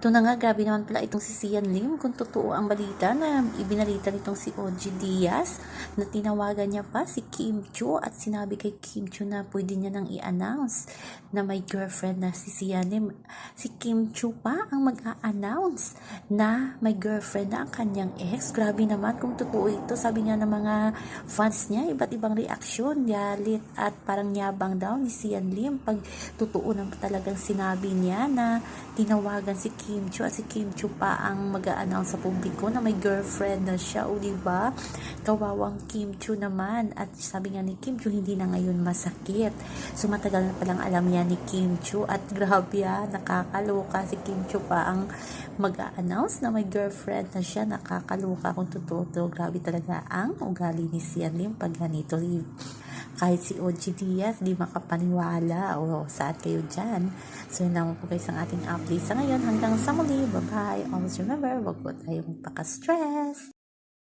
Ito na nga, grabe naman pala itong si Sian Lim kung totoo ang balita na ibinalita nitong si OG Diaz na tinawagan niya pa si Kim Chu at sinabi kay Kim Chu na pwede niya nang i-announce na may girlfriend na si Sian Lim. Si Kim Chu pa ang mag-a-announce na may girlfriend na ang kanyang ex. Grabe naman kung totoo ito. Sabi nga ng mga fans niya, iba't ibang reaksyon, galit at parang yabang daw ni Sian Lim pag totoo naman talagang sinabi niya na tinawagan si Kim Chu at si Kim Chu pa ang mag-a-announce sa publiko na may girlfriend na siya o diba kawawang Kim Chu naman. At sabi nga ni Kim Chu hindi na ngayon masakit. So matagal na palang alam niya ni Kim Chu at grabe ah, nakakaloka. Si Kim Chu pa ang mag-a-announce na may girlfriend na siya. Nakakaloka kung totoo to. Grabe talaga ang ugali ni Sian Lim pag ganito kahit si OG Diaz di makapaniwala o saan kayo dyan. So yun lang po guys ang ating update sa ngayon. Hanggang sa muli. Bye-bye. Always remember, wag po tayong paka-stress.